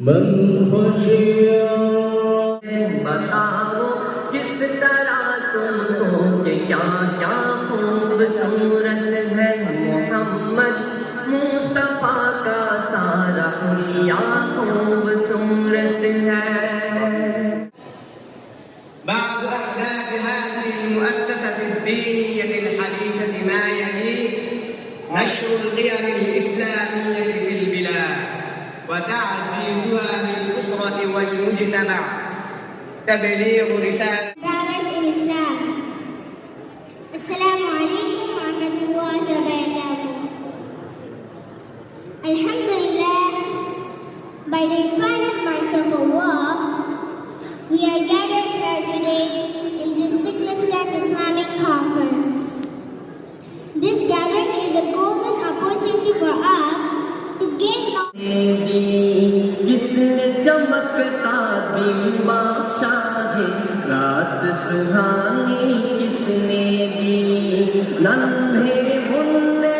من خشي बताओ किस तरह तुम हो कि क्या क्या खूबसूरत है मोहम्मद मुस्तफा का सारा हुलिया खूबसूरत है بعض أهداف هذه المؤسسة الدينية الحديثة ما يلي نشر القيم الإسلامية في البلاد وتعزيزها في الأسرة والمجتمع تبليغ رسالة Brothers in Islam. Assalamu alaikum wa rahmatullahi wa barakatuh. Alhamdulillah, by the infinite mercy of Allah, we are gathered here today in this significant Islamic conference. किसने चमकता दिन बादशा है। सुहानी किसने दी? नन्हे मुन्ने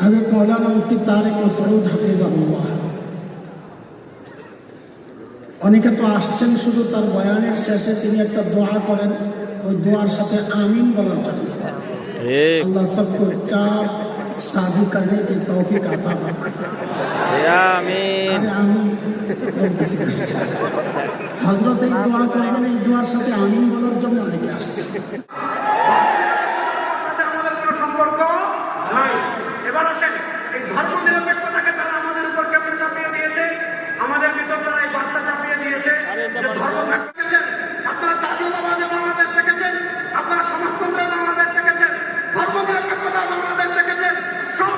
হজরত মৌলানা মুফতি তারেক মাসউদ হাফিজাহুল্লাহ অনেকে তো আসছেন শুধু তার বয়ানের শেষে তিনি একটা দোয়া করেন ওই দোয়ার সাথে আমিন বলার জন্য আল্লাহ সবকো চাপ शादी करने की तौफीक आता फरमाए আরে আমি বলতেছি না। হযরত এই দোয়া করবেন এই দোয়ার সাথে আমিন বলার জন্য অনেকে আসছে এবার আসেন। এই ধর্ম নিরপেক্ষতাকে তারা আমাদের উপর কেমনে চাপিয়ে দিয়েছে? আমাদের ভিতর তারা এই বার্তা চাপিয়ে দিয়েছে যে ধর্ম থাকতেছেন আপনারা জাতীয়তাবাদী বাংলাদেশ দেখেছেন আপনারা সমাজতন্ত্রের বাংলাদেশ দেখেছেন ধর্ম নিরপেক্ষতার বাংলাদেশ দেখেছেন সব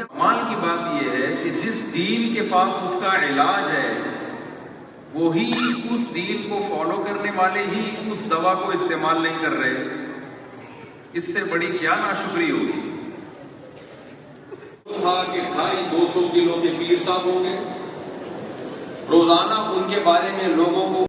कमाल की बात यह है कि जिस दीन के पास उसका इलाज है वही उस दीन को फॉलो करने वाले ही उस दवा को इस्तेमाल नहीं कर रहे। इससे बड़ी क्या नाशुक्री होगी? ढाई दो सौ किलो के पीर साहब होंगे। रोज़ाना उनके बारे में लोगों को